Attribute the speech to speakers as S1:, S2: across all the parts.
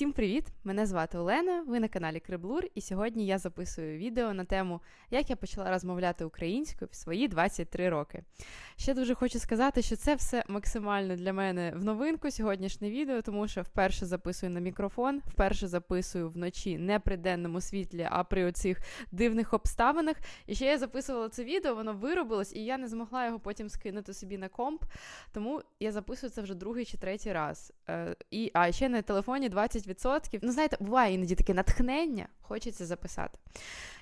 S1: Всім привіт! Мене звати Олена. Ви на каналі Криблур, і сьогодні я записую відео на тему, як я почала розмовляти українською в свої 23 роки. Ще дуже хочу сказати, що це все максимально для мене в новинку сьогоднішнє відео, тому що вперше записую на мікрофон, вперше записую вночі не при денному світлі, а при оцих дивних обставинах. І ще я записувала це відео, воно виробилось, і я не змогла його потім скинути собі на комп. Тому я записую це вже другий чи третій раз. Е, і, А ще на телефоні 20%. Ну, знаєте, буває іноді таке натхнення, хочеться записати.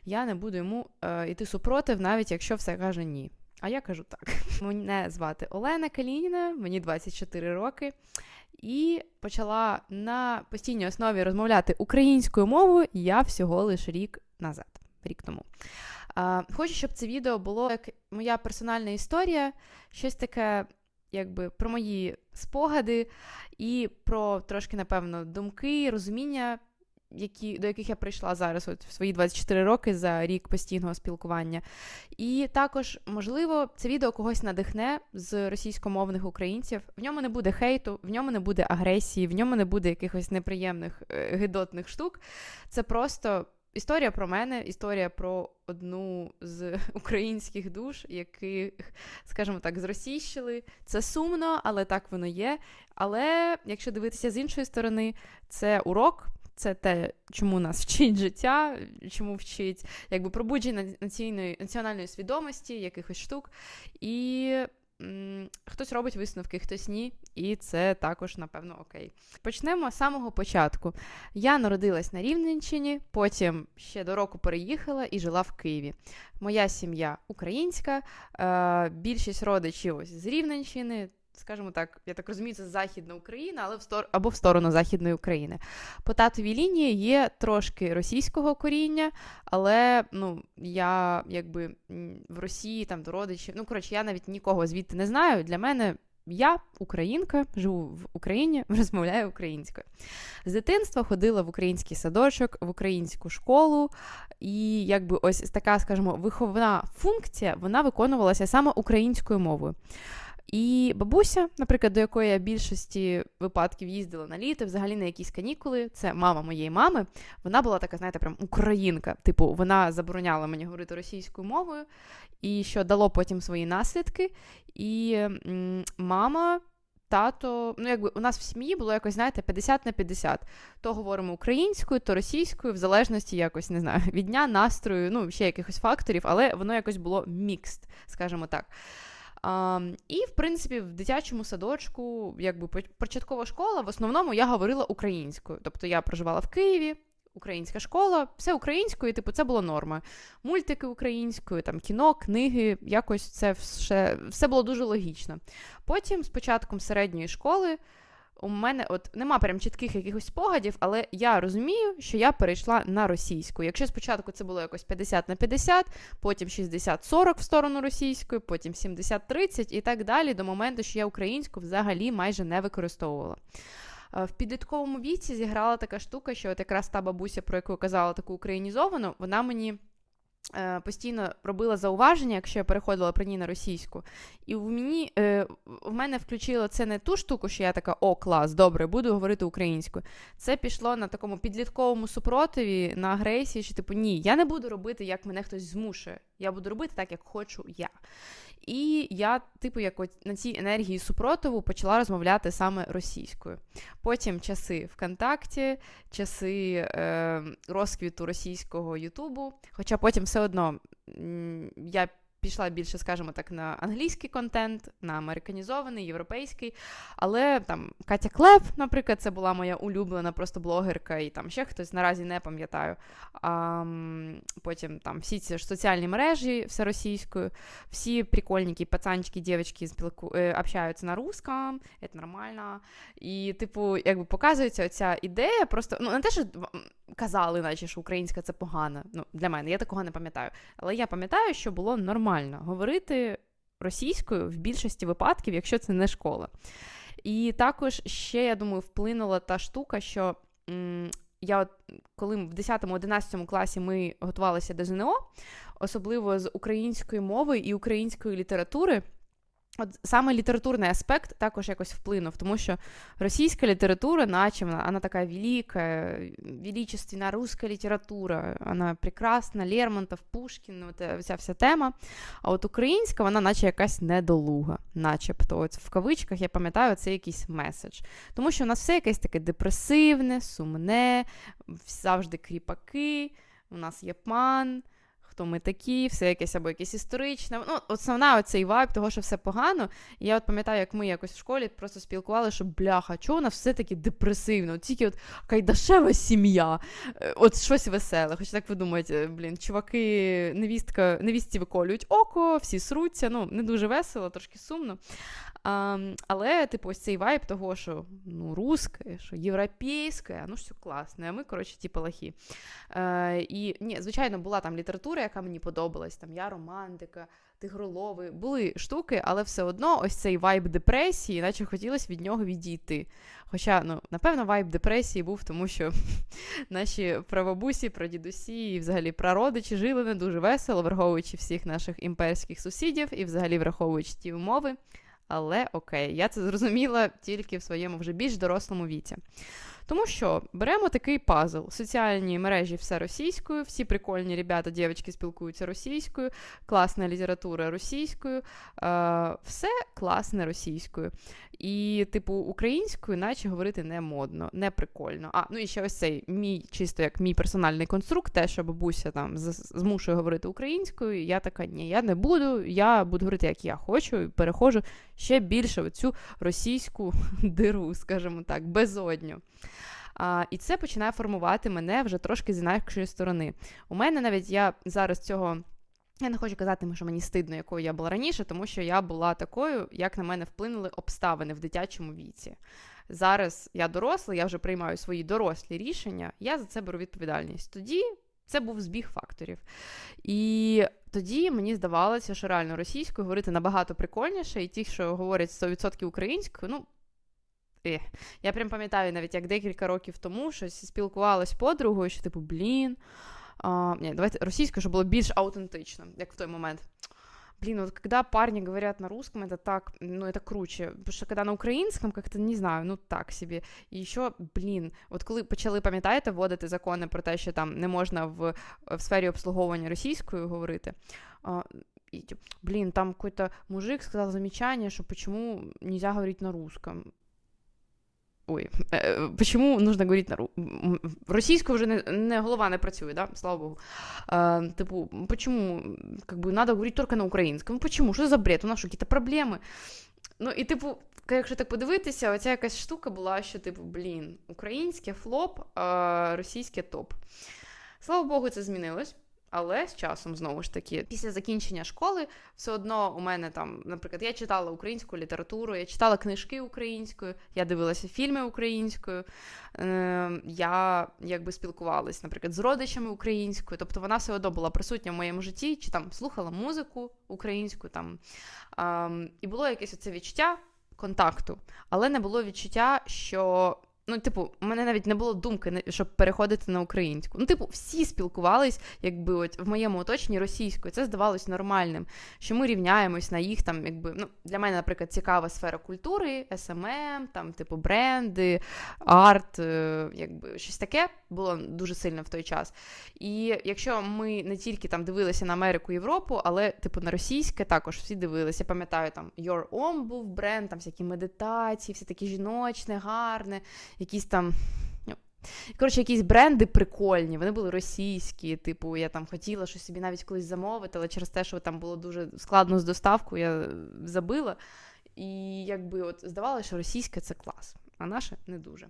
S1: Я не буду йому е, йти супротив, навіть якщо все каже ні. А я кажу так. Мене звати Олена Калініна, мені 24 роки, і почала на постійній основі розмовляти українською мовою я всього лише рік назад, рік тому. А, Хочу, щоб це відео було як моя персональна історія, щось таке, якби про мої спогади і про трошки, напевно, думки, розуміння які, до яких я прийшла зараз, от в свої 24 роки за рік постійного спілкування. І також, можливо, це відео когось надихне з російськомовних українців. В ньому не буде хейту, в ньому не буде агресії, в ньому не буде якихось неприємних е, гидотних штук. Це просто. Історія про мене, історія про одну з українських душ, яких, скажімо так, зросійщили. Це сумно, але так воно є. Але якщо дивитися з іншої сторони, це урок, це те, чому нас вчить життя, чому вчить якби пробудження національної, національної свідомості, якихось штук. І хтось робить висновки, хтось ні. І це також, напевно, окей. Почнемо з самого початку. Я народилась на Рівненщині, потім ще до року переїхала і жила в Києві. Моя сім'я українська, е, більшість родичів ось з Рівненщини скажімо так, я так розумію, це Західна Україна, але в стор... або в сторону Західної України. По татовій лінії є трошки російського коріння, але ну, я якби в Росії там до родичів. Ну, коротше, я навіть нікого звідти не знаю. Для мене. Я українка, живу в Україні, розмовляю українською. З дитинства ходила в український садочок, в українську школу, і якби ось така, скажімо, виховна функція вона виконувалася саме українською мовою. І бабуся, наприклад, до якої я більшості випадків їздила на літо, взагалі на якісь канікули, це мама моєї мами. Вона була така, знаєте, прям українка. Типу, вона забороняла мені говорити російською мовою, і що дало потім свої наслідки. І м- мама. Тато, ну якби у нас в сім'ї було якось, знаєте, 50 на 50. То говоримо українською, то російською, в залежності якось не знаю, від дня, настрою, ну ще якихось факторів, але воно якось було мікст, скажімо так. І, в принципі, в дитячому садочку, якби початкова школа, в основному я говорила українською. Тобто я проживала в Києві, українська школа, все українською, типу, це було норма. Мультики українською, там кіно, книги, якось це все, все було дуже логічно. Потім, з початком середньої школи, у мене от нема прям чітких якихось спогадів, але я розумію, що я перейшла на російську. Якщо спочатку це було якось 50 на 50, потім 60-40 в сторону російської, потім 70-30 і так далі, до моменту, що я українську взагалі майже не використовувала. Е, в підлітковому віці зіграла така штука, що от якраз та бабуся, про яку казала, таку українізовану, вона мені. Е, постійно робила зауваження, якщо я переходила при ній на російську, і в мені е, в мене включило це не ту штуку, що я така о, клас, добре, буду говорити українською. Це пішло на такому підлітковому супротиві, на агресії, що типу ні, я не буду робити, як мене хтось змушує. Я буду робити так, як хочу я. І я, типу, як на цій енергії супротиву почала розмовляти саме російською. Потім часи ВКонтакті, часи е, розквіту російського Ютубу. Хоча потім все одно я пішла більше, скажімо так, на англійський контент, на американізований, європейський. Але там Катя Клеп, наприклад, це була моя улюблена просто блогерка, і там ще хтось наразі не пам'ятаю. А, Потім там всі ці ж соціальні мережі все російською, всі прикольники, пацанчики, дівчатки спілку... Е, общаються на русском, це нормально. І, типу, якби показується оця ідея, просто ну не те, що казали, наче що українська це погано. Ну, для мене, я такого не пам'ятаю. Але я пам'ятаю, що було нормально говорити російською в більшості випадків, якщо це не школа. І також ще, я думаю, вплинула та штука, що м, я, от, коли в 10-11 класі ми готувалися до ЗНО, особливо з української мови і української літератури. От саме літературний аспект також якось вплинув, тому що російська література, наче вона, вона така велика, величественна руська література, вона прекрасна, Лермонтов, Пушкін, от вся вся тема. А от українська, вона наче якась недолуга, начебто. От В кавичках я пам'ятаю, це якийсь меседж. Тому що у нас все якесь таке депресивне, сумне, завжди кріпаки, у нас є пан хто ми такі, все якесь або якесь історичне. Ну, Основна оцей вайб того, що все погано. І я от пам'ятаю, як ми якось в школі просто спілкували, що бляха, чого у нас все таки депресивно? Тільки от кайдашева сім'я, е, от щось веселе. Хоч так ви думаєте, блін, чуваки, невістка, невістці виколюють око, всі сруться. Ну, не дуже весело, трошки сумно. А, Але, типу, ось цей вайб того, що ну, русське, що європейське, ну все класне, а ми, коротше, ті палахи. Е, І, ні, звичайно, була там література, яка мені подобалась, там я романтика, тигролови, були штуки, але все одно ось цей вайб депресії, наче хотілося від нього відійти. Хоча, ну, напевно, вайб депресії був, тому що наші правобусі, прадідусі і взагалі прародичі жили не дуже весело, враховуючи всіх наших імперських сусідів і взагалі враховуючи ті умови. Але окей, я це зрозуміла тільки в своєму вже більш дорослому віці. Тому що беремо такий пазл. Соціальні мережі все російською, всі прикольні ребята, дівчатки спілкуються російською, класна література російською, е, все класне російською. І, типу, українською, наче говорити не модно, не прикольно. А, ну і ще ось цей мій, чисто як мій персональний конструкт, те, що бабуся там змушує говорити українською. Я така, ні, я не буду, я буду говорити, як я хочу, і перехожу ще більше в цю російську диру, скажімо так, безодню. А, І це починає формувати мене вже трошки з інакшої сторони. У мене навіть я зараз цього. Я не хочу казати, що мені стидно, якою я була раніше, тому що я була такою, як на мене вплинули обставини в дитячому віці. Зараз я доросла, я вже приймаю свої дорослі рішення, я за це беру відповідальність. Тоді це був збіг факторів. І тоді мені здавалося, що реально російською говорити набагато прикольніше, і ті, що говорять 100% українською, ну. Я прям пам'ятаю навіть, як декілька років тому щось спілкувалась подругою, що типу, блін. А, ні, давайте російською, щоб було більш аутентично, як в той момент. Блин, вот когда парни говорят на русском, это так, ну, это круче. Потому что когда на українському, как-то не знаю, ну так собі. І ще, блін, от коли почали, пам'ятаєте, вводити закони про те, що там не можна в, в сфері обслуговування російською говорити. А, и, блин, там какой-то мужик сказал замечание, что почему нельзя говорить на русском. Ой, э, почему нужно говорити на ру... російською вже не, не голова не працює, да? слава Богу. А, Типу, почему как бы, надо говорити тільки на українському? Почему? Що за бред? У нас що, якісь проблеми? Ну, і, типу, якщо так подивитися, оця якась штука була, що, типу, блін, українське флоп, а російське топ. Слава Богу, це змінилось. Але з часом, знову ж таки, після закінчення школи, все одно у мене там, наприклад, я читала українську літературу, я читала книжки українською, я дивилася фільми українською, е, я якби спілкувалася, наприклад, з родичами українською. Тобто вона все одно була присутня в моєму житті, чи там слухала музику українську, там, е, і було якесь оце відчуття контакту, але не було відчуття, що Ну, типу, у мене навіть не було думки, щоб переходити на українську. Ну, типу, всі спілкувались, якби от в моєму оточенні російською. Це здавалось нормальним, що ми рівняємось на їх там, якби ну для мене, наприклад, цікава сфера культури, СММ, там, типу, бренди, арт, е, якби щось таке було дуже сильно в той час. І якщо ми не тільки там дивилися на Америку, Європу, але типу на російське також всі дивилися. Пам'ятаю, там Your Own був бренд, там всякі медитації, все таке жіночне, гарне якісь там. Ну, коротше, якісь бренди прикольні, вони були російські. Типу, я там хотіла щось собі навіть колись замовити, але через те, що там було дуже складно з доставкою, я забила. І якби от здавалося, що російське це клас, а наше не дуже.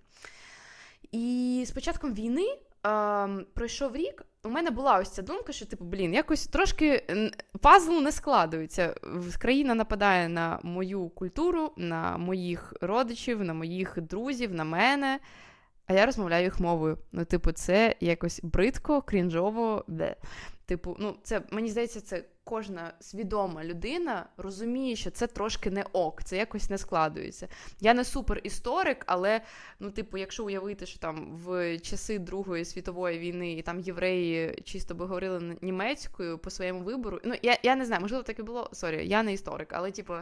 S1: І з початком війни е, пройшов рік, у мене була ось ця думка, що, типу, блін, якось трошки пазл не складується. Країна нападає на мою культуру, на моїх родичів, на моїх друзів, на мене. А я розмовляю їх мовою. Ну, типу, це якось бридко, крінжово. Де. Типу, ну, це мені здається, це кожна свідома людина розуміє, що це трошки не ок, це якось не складується. Я не супер історик, але ну, типу, якщо уявити, що там в часи Другої світової війни і там євреї чисто би говорили німецькою по своєму вибору. Ну, я я не знаю, можливо, так і було. Сорі, я не історик, але типу.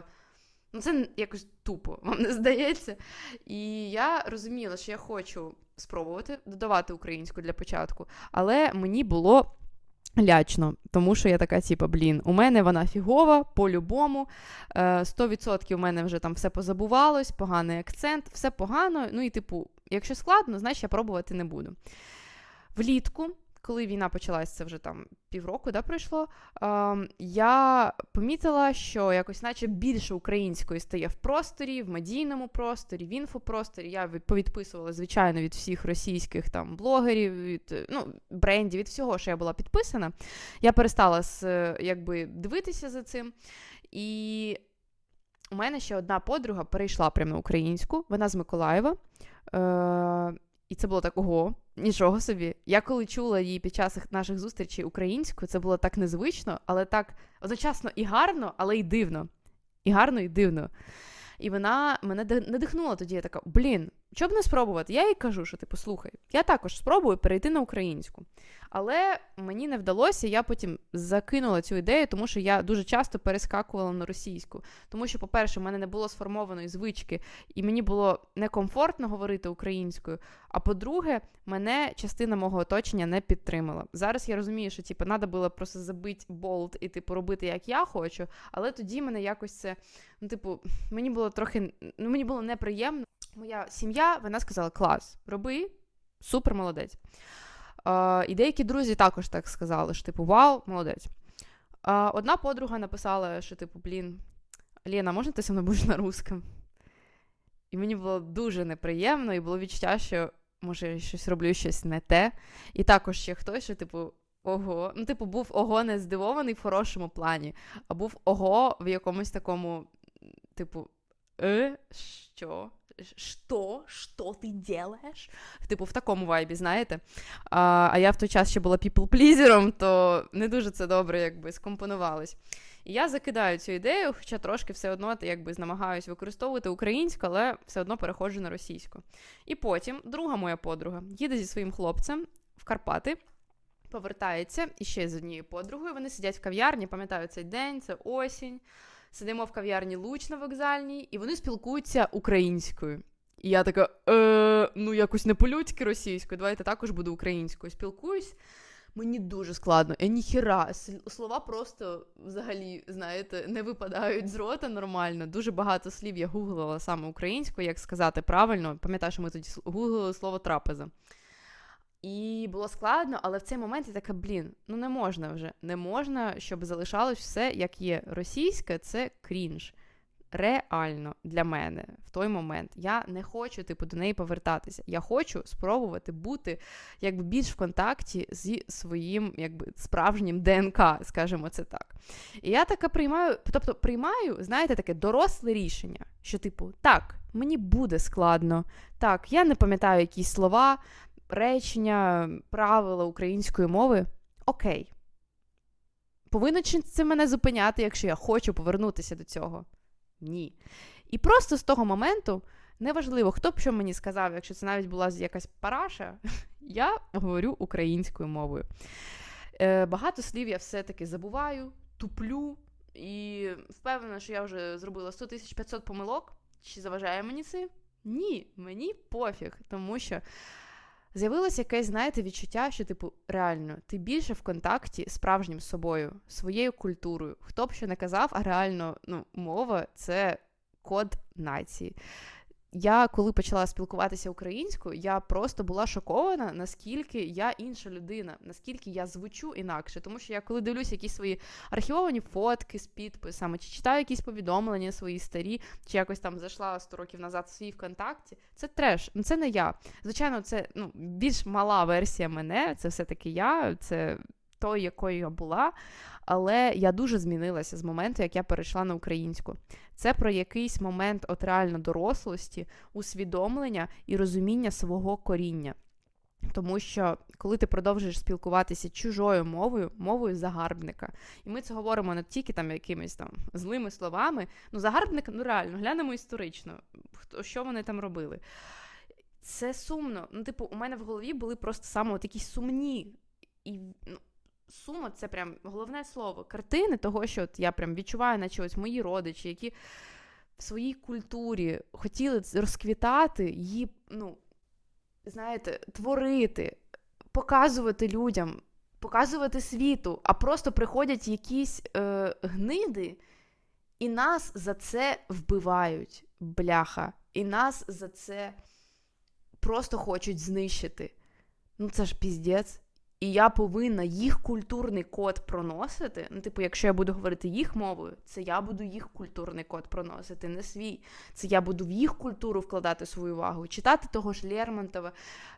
S1: Ну, це якось тупо, вам не здається. І я розуміла, що я хочу спробувати додавати українську для початку, але мені було. Лячно, тому що я така, типа, блін, у мене вона фігова, по-любому. 100% у мене вже там все позабувалось, поганий акцент, все погано. Ну і, типу, якщо складно, значить я пробувати не буду. Влітку коли війна почалась, це вже там півроку да, пройшло, е, я помітила, що якось, наче більше української стає в просторі, в медійному просторі, в інфопросторі. Я повідписувала, звичайно, від всіх російських там блогерів, від ну, брендів, від всього, що я була підписана. Я перестала якби дивитися за цим. І у мене ще одна подруга перейшла прямо на українську, вона з Миколаєва. Е, І це було так, ого, Нічого собі. Я коли чула її під час наших зустрічей українською, це було так незвично, але так одночасно і гарно, але й дивно. І гарно, і дивно. І вона мене надихнула тоді. Я така, блін, що б не спробувати? Я їй кажу, що типу, слухай, я також спробую перейти на українську. Але мені не вдалося, я потім закинула цю ідею, тому що я дуже часто перескакувала на російську. Тому що, по-перше, в мене не було сформованої звички, і мені було некомфортно говорити українською. А по-друге, мене частина мого оточення не підтримала. Зараз я розумію, що типу, треба було просто забити болт і типу робити, як я хочу. Але тоді мене якось це, ну, типу, мені було трохи ну, мені було неприємно. Моя сім'я вона сказала: клас, роби, супер молодець. Uh, і деякі друзі також так сказали, що типу, вау, молодець. Uh, одна подруга написала, що, типу, блін, Лена, можна ти зі мною будеш на русском? І мені було дуже неприємно, і було відчуття, що може я щось роблю щось не те. І також ще хтось, що, типу, ого. Ну, типу, був ого не здивований в хорошому плані, а був ого в якомусь такому, типу, е, що? Що? Що ти делаєш? Типу, в такому вайбі, знаєте? А а я в той час ще була people-плізером, то не дуже це добре якби скомпонувалось. І я закидаю цю ідею, хоча трошки все одно якби намагаюся використовувати українську, але все одно переходжу на російську. І потім друга моя подруга їде зі своїм хлопцем в Карпати. Повертається і ще з однією подругою. Вони сидять в кав'ярні, пам'ятаю цей день, це осінь сидимо в кав'ярні Луч на вокзальній, і вони спілкуються українською. І я така, е, ну якось не по-людськи російською, давайте також буду українською. Спілкуюсь. Мені дуже складно. Я ніхіра, слова просто взагалі, знаєте, не випадають з рота нормально. Дуже багато слів я гуглила саме українською, як сказати правильно. Пам'ятаю, що ми тоді гуглили слово трапеза. І було складно, але в цей момент я така, блін, ну не можна вже. Не можна, щоб залишалось все, як є. Російське це крінж. Реально для мене в той момент я не хочу типу до неї повертатися. Я хочу спробувати бути якби більш в контакті зі своїм якби справжнім ДНК, скажімо це так. І я таке приймаю, тобто приймаю, знаєте, таке доросле рішення, що, типу, так, мені буде складно, так, я не пам'ятаю якісь слова, речення, правила української мови окей. Повинно чи це мене зупиняти, якщо я хочу повернутися до цього? Ні. І просто з того моменту, неважливо, хто б що мені сказав, якщо це навіть була якась параша, я говорю українською мовою. Е, Багато слів я все-таки забуваю, туплю, і впевнена, що я вже зробила 100 500 помилок. Чи заважає мені це? Ні, мені пофіг, тому що З'явилось якесь, знаєте, відчуття, що, типу, реально, ти більше в контакті з справжнім собою, своєю культурою. Хто б що не казав, а реально ну, мова це код нації я коли почала спілкуватися українською, я просто була шокована, наскільки я інша людина, наскільки я звучу інакше. Тому що я коли дивлюся якісь свої архівовані фотки з підписами, чи читаю якісь повідомлення свої старі, чи якось там зайшла 100 років назад в свій ВКонтакті, це треш, ну це не я. Звичайно, це ну, більш мала версія мене, це все-таки я, це той, якою я була. Але я дуже змінилася з моменту, як я перейшла на українську. Це про якийсь момент от реально дорослості, усвідомлення і розуміння свого коріння. Тому що коли ти продовжуєш спілкуватися чужою мовою, мовою загарбника, і ми це говоримо не тільки там якимись там злими словами, ну загарбник, ну реально, глянемо історично, хто що вони там робили. Це сумно. Ну, типу, у мене в голові були просто саме такі сумні і ну, сума це прям головне слово. Картини того, що от я прям відчуваю, наче ось мої родичі, які в своїй культурі хотіли розквітати, її, ну, знаєте, творити, показувати людям, показувати світу, а просто приходять якісь е, гниди, і нас за це вбивають, бляха. І нас за це просто хочуть знищити. Ну, це ж піздець. І я повинна їх культурний код проносити. Ну, типу, якщо я буду говорити їх мовою, це я буду їх культурний код проносити, не свій. Це я буду в їх культуру вкладати свою увагу. Читати того ж Лермонтова,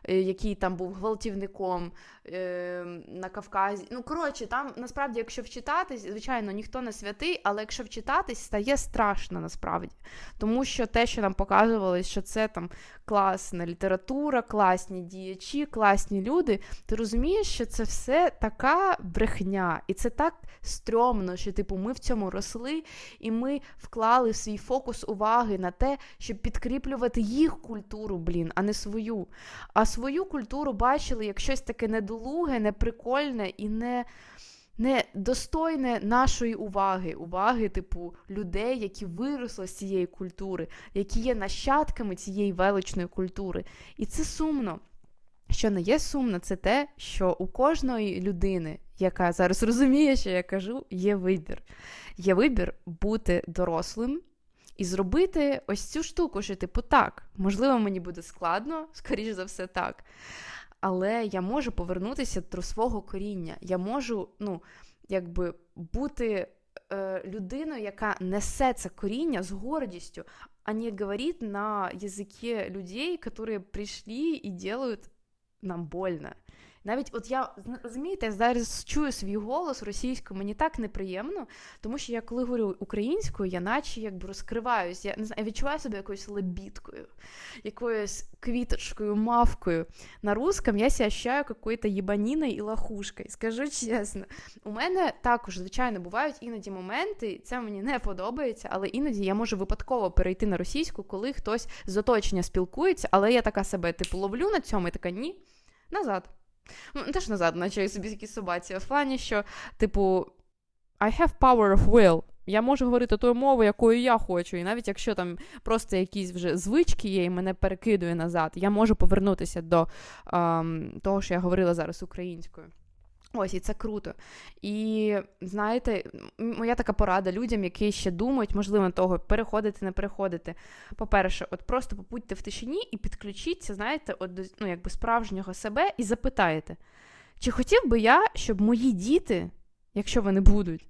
S1: е, який там був гвалтівником е, на Кавказі. Ну, коротше, там насправді, якщо вчитатись, звичайно, ніхто не святий, але якщо вчитатись, стає страшно насправді. Тому що те, що нам показували, що це там класна література, класні діячі, класні люди, ти розумієш, що це все така брехня, і це так стрьомно, що типу ми в цьому росли, і ми вклали свій фокус уваги на те, щоб підкріплювати їх культуру, блін, а не свою. А свою культуру бачили як щось таке недолуге, неприкольне і не. Не достойне нашої уваги, уваги, типу, людей, які виросли з цієї культури, які є нащадками цієї величної культури. І це сумно. Що не є сумно, це те, що у кожної людини, яка зараз розуміє, що я кажу, є вибір. Є вибір бути дорослим і зробити ось цю штуку, що, типу, так, можливо, мені буде складно, скоріш за все, так. Але я можу повернутися до свого коріння. Я можу, ну, якби бути е, людиною, яка несе це коріння з гордістю, а не говорить на язикі людей, які прийшли і роблять нам больно. Навіть от я розумієте, зараз чую свій голос російською, мені так неприємно, тому що я коли говорю українською, я наче якби розкриваюсь. Я не знаю, відчуваю себе якоюсь лебідкою, якоюсь квіточкою, мавкою. На русском я себя ощущаю какой-то єбаніною і лохушкою. Скажу чесно, у мене також, звичайно, бувають іноді моменти, це мені не подобається, але іноді я можу випадково перейти на російську, коли хтось з оточення спілкується, але я така себе типу ловлю на цьому і така ні, назад. Ну, теж назад, наче собі якісь собаці. В плані, що, типу, I have power of will. Я можу говорити тою мовою, якою я хочу. І навіть якщо там просто якісь вже звички є, і мене перекидує назад, я можу повернутися до ем, того, що я говорила зараз українською. Ось, і це круто. І знаєте, моя така порада людям, які ще думають, можливо, того переходити, не переходити. По-перше, от просто побудьте в тишині і підключіться, знаєте, от до ну, якби справжнього себе і запитаєте, чи хотів би я, щоб мої діти, якщо вони будуть,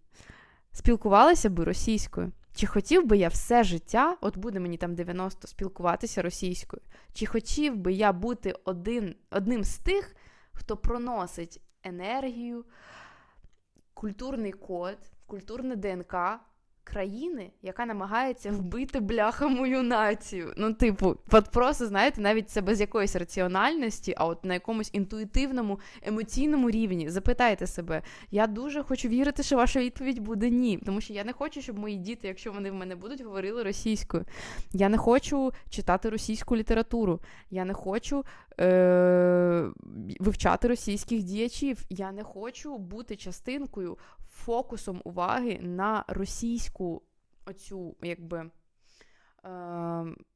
S1: спілкувалися би російською? Чи хотів би я все життя, от буде мені там 90, спілкуватися російською? Чи хотів би я бути один, одним з тих, хто проносить енергію, культурний код, культурне ДНК країни, яка намагається вбити бляха мою націю. Ну, типу, от просто, знаєте, навіть це без якоїсь раціональності, а от на якомусь інтуїтивному, емоційному рівні. Запитайте себе, я дуже хочу вірити, що ваша відповідь буде ні. Тому що я не хочу, щоб мої діти, якщо вони в мене будуть, говорили російською. Я не хочу читати російську літературу. Я не хочу е- вивчати російських діячів. Я не хочу бути частинкою фокусом уваги на російську оцю, якби.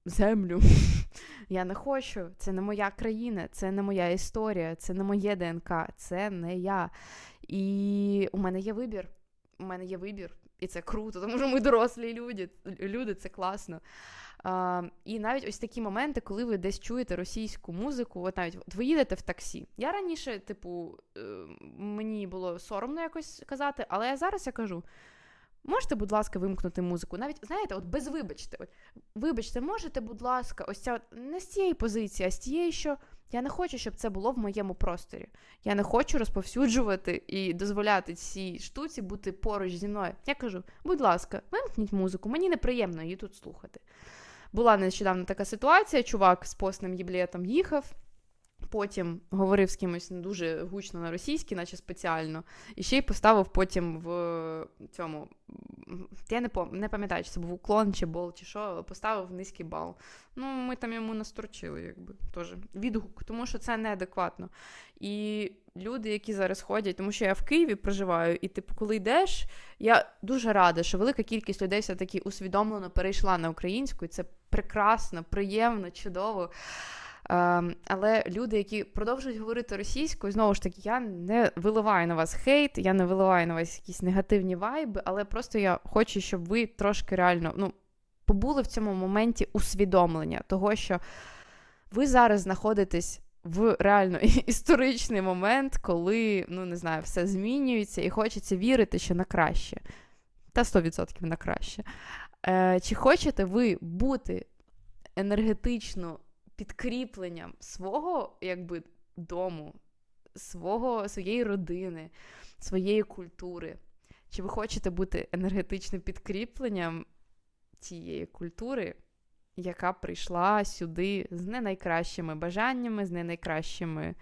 S1: Землю. Я не хочу, це не моя країна, це не моя історія, це не моє ДНК, це не я. І у мене є вибір. У мене є вибір, і це круто, тому що ми дорослі люди, люди це класно. А, І навіть ось такі моменти, коли ви десь чуєте російську музику, от навіть от ви їдете в таксі. Я раніше, типу, е, мені було соромно якось казати, але я зараз я кажу. Можете, будь ласка, вимкнути музику? Навіть, знаєте, от без вибачте. От, Вибачте, можете, будь ласка, ось ця не з цієї позиції, а з тієї, що я не хочу, щоб це було в моєму просторі. Я не хочу розповсюджувати і дозволяти цій штуці бути поруч зі мною. Я кажу, будь ласка, вимкніть музику, мені неприємно її тут слухати. Була нещодавно така ситуація, чувак з постним єблетом їхав. Потім говорив з кимось дуже гучно на російській, наче спеціально, і ще й поставив потім в цьому я не пам- не пам'ятаю, чи це був уклон, чи бол, чи що, поставив низький бал. Ну, ми там йому насторчили, якби теж відгук, тому що це неадекватно. І люди, які зараз ходять, тому що я в Києві проживаю, і типу, коли йдеш, я дуже рада, що велика кількість людей все-таки усвідомлено перейшла на українську, і це прекрасно, приємно, чудово. Ем, але люди, які продовжують говорити російською, знову ж таки, я не виливаю на вас хейт, я не виливаю на вас якісь негативні вайби, але просто я хочу, щоб ви трошки реально ну, побули в цьому моменті усвідомлення того, що ви зараз знаходитесь в реально історичний момент, коли, ну не знаю, все змінюється, і хочеться вірити, що на краще. Та 100% на краще. Е, Чи хочете ви бути енергетично підкріпленням свого якби, дому, свого, своєї родини, своєї культури? Чи ви хочете бути енергетичним підкріпленням тієї культури, яка прийшла сюди з не найкращими бажаннями, з не найкращими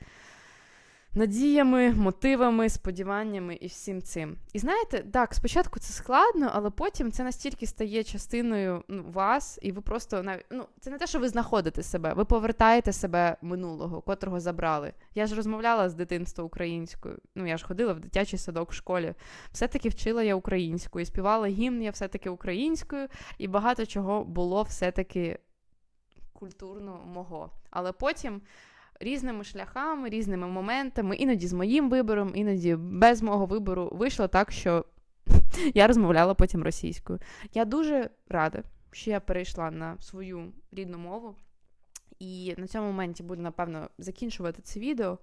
S1: надіями, мотивами, сподіваннями і всім цим. І знаєте, так, спочатку це складно, але потім це настільки стає частиною ну, вас, і ви просто навіть ну, це не те, що ви знаходите себе, ви повертаєте себе минулого, котрого забрали. Я ж розмовляла з дитинства українською. Ну, я ж ходила в дитячий садок в школі. Все-таки вчила я українською, і співала гімн я все-таки українською, і багато чого було все-таки культурно мого. Але потім різними шляхами, різними моментами, іноді з моїм вибором, іноді без мого вибору вийшло так, що я розмовляла потім російською. Я дуже рада, що я перейшла на свою рідну мову. І на цьому моменті буду, напевно, закінчувати це відео.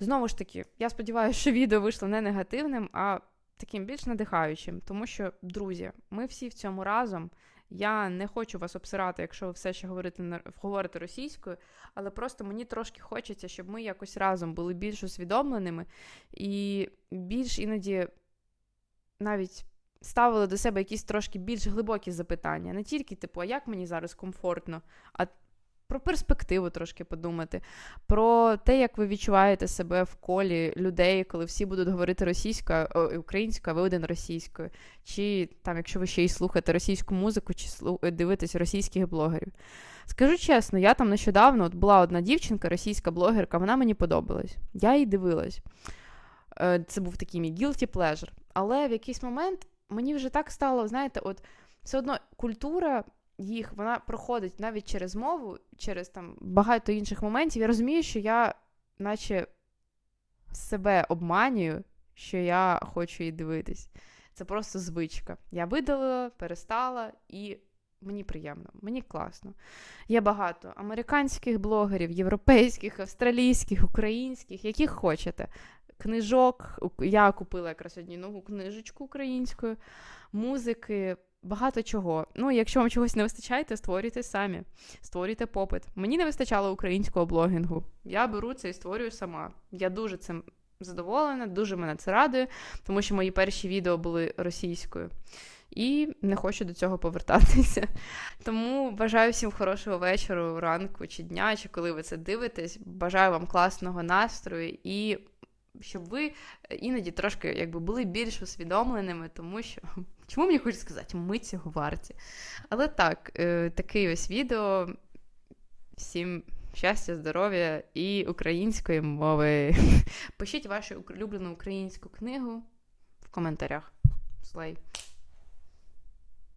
S1: Знову ж таки, я сподіваюся, що відео вийшло не негативним, а таким більш надихаючим. Тому що, друзі, ми всі в цьому разом. Я не хочу вас обсирати, якщо ви все ще говорите говорите російською, але просто мені трошки хочеться, щоб ми якось разом були більш усвідомленими і більш іноді навіть ставили до себе якісь трошки більш глибокі запитання. Не тільки, типу, а як мені зараз комфортно, а про перспективу трошки подумати, про те, як ви відчуваєте себе в колі людей, коли всі будуть говорити російською, українською, а ви один російською. Чи там, якщо ви ще й слухаєте російську музику, чи дивитесь російських блогерів. Скажу чесно, я там нещодавно от була одна дівчинка, російська блогерка, вона мені подобалась. Я їй дивилась. Е, це був такий мій guilty pleasure. Але в якийсь момент мені вже так стало, знаєте, от все одно культура їх вона проходить навіть через мову, через там багато інших моментів. Я розумію, що я, наче, себе обманюю, що я хочу її дивитись. Це просто звичка. Я видалила, перестала, і мені приємно, мені класно. Є багато американських блогерів, європейських, австралійських, українських, яких хочете. Книжок, я купила якраз одну нову книжечку українською, музики, багато чого. Ну, якщо вам чогось не вистачає, то створюйте самі, створюйте попит. Мені не вистачало українського блогінгу. Я беру це і створюю сама. Я дуже цим задоволена, дуже мене це радує, тому що мої перші відео були російською. І не хочу до цього повертатися. Тому бажаю всім хорошого вечора, ранку чи дня, чи коли ви це дивитесь. Бажаю вам класного настрою і щоб ви іноді трошки якби були більш усвідомленими, тому що чому мені хочуть сказати, ми цього варті. Але так, таке такий ось відео. Всім щастя, здоров'я і української мови. Пишіть вашу улюблену українську книгу в коментарях. Слей.